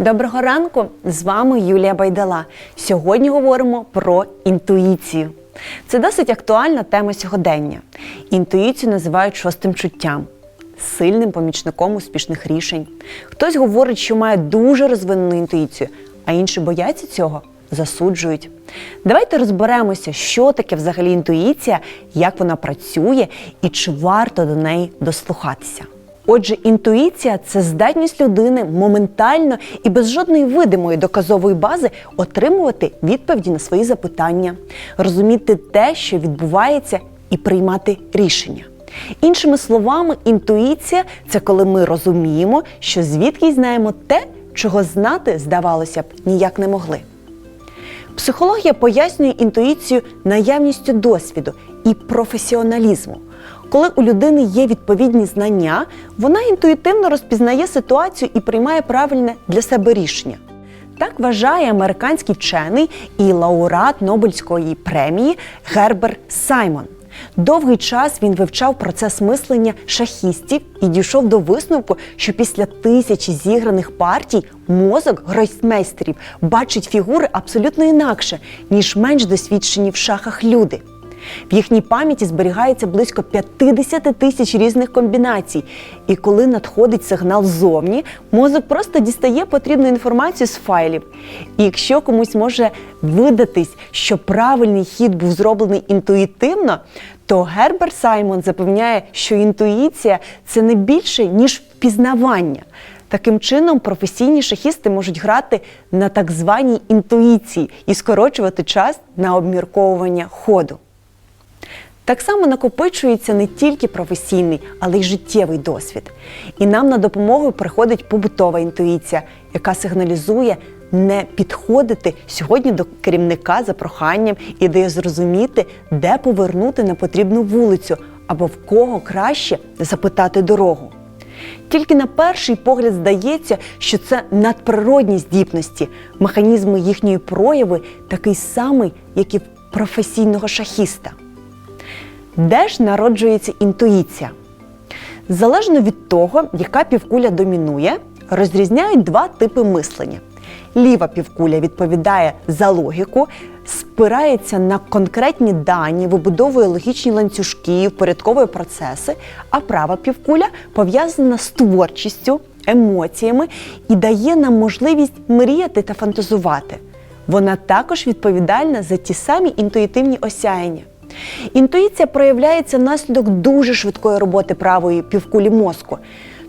Доброго ранку! З вами Юлія Байдала. Сьогодні говоримо про інтуїцію. Це досить актуальна тема сьогодення. Інтуїцію називають шостим чуттям, сильним помічником успішних рішень. Хтось говорить, що має дуже розвинену інтуїцію, а інші бояться цього, засуджують. Давайте розберемося, що таке взагалі інтуїція, як вона працює і чи варто до неї дослухатися. Отже, інтуїція це здатність людини моментально і без жодної видимої доказової бази отримувати відповіді на свої запитання, розуміти те, що відбувається, і приймати рішення. Іншими словами, інтуїція це коли ми розуміємо, що звідки знаємо те, чого знати, здавалося б, ніяк не могли. Психологія пояснює інтуїцію наявністю досвіду і професіоналізму. Коли у людини є відповідні знання, вона інтуїтивно розпізнає ситуацію і приймає правильне для себе рішення. Так вважає американський вчений і лауреат Нобелівської премії Гербер Саймон. Довгий час він вивчав процес мислення шахістів і дійшов до висновку, що після тисячі зіграних партій мозок гросмейстерів бачить фігури абсолютно інакше, ніж менш досвідчені в шахах люди. В їхній пам'яті зберігається близько 50 тисяч різних комбінацій. І коли надходить сигнал ззовні, мозок просто дістає потрібну інформацію з файлів. І якщо комусь може видатись, що правильний хід був зроблений інтуїтивно, то Гербер Саймон запевняє, що інтуїція це не більше, ніж впізнавання. Таким чином, професійні шахісти можуть грати на так званій інтуїції і скорочувати час на обмірковування ходу. Так само накопичується не тільки професійний, але й життєвий досвід. І нам на допомогу приходить побутова інтуїція, яка сигналізує не підходити сьогодні до керівника за проханням і дає зрозуміти, де повернути на потрібну вулицю або в кого краще запитати дорогу. Тільки на перший погляд здається, що це надприродні здібності, механізми їхньої прояви такий самий, як і професійного шахіста. Де ж народжується інтуїція? Залежно від того, яка півкуля домінує, розрізняють два типи мислення. Ліва півкуля відповідає за логіку, спирається на конкретні дані, вибудовує логічні ланцюжки, впорядковує процеси, а права півкуля пов'язана з творчістю, емоціями і дає нам можливість мріяти та фантазувати. Вона також відповідальна за ті самі інтуїтивні осяяння. Інтуїція проявляється внаслідок дуже швидкої роботи правої півкулі мозку.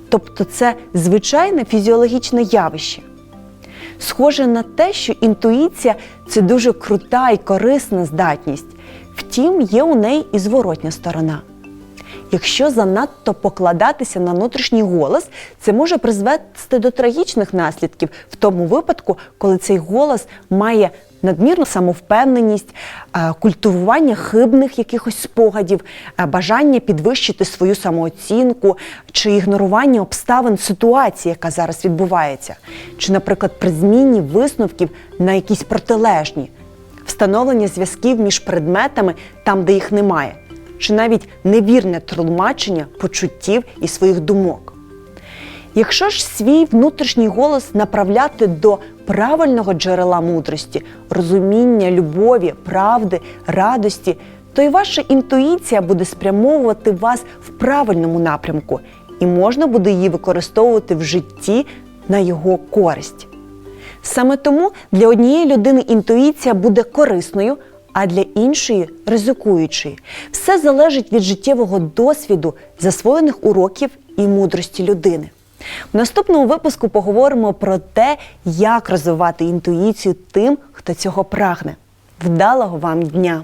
Тобто це звичайне фізіологічне явище. Схоже на те, що інтуїція це дуже крута і корисна здатність. Втім, є у неї і зворотня сторона. Якщо занадто покладатися на внутрішній голос, це може призвести до трагічних наслідків в тому випадку, коли цей голос має надмірну самовпевненість, е, культивування хибних якихось спогадів, е, бажання підвищити свою самооцінку чи ігнорування обставин ситуації, яка зараз відбувається, чи, наприклад, при зміні висновків на якісь протилежні, встановлення зв'язків між предметами там, де їх немає, чи навіть невірне тлумачення почуттів і своїх думок. Якщо ж свій внутрішній голос направляти до правильного джерела мудрості, розуміння, любові, правди, радості, то і ваша інтуїція буде спрямовувати вас в правильному напрямку, і можна буде її використовувати в житті на його користь. Саме тому для однієї людини інтуїція буде корисною, а для іншої ризикуючою. Все залежить від життєвого досвіду, засвоєних уроків і мудрості людини. В наступному випуску поговоримо про те, як розвивати інтуїцію тим, хто цього прагне. Вдалого вам дня!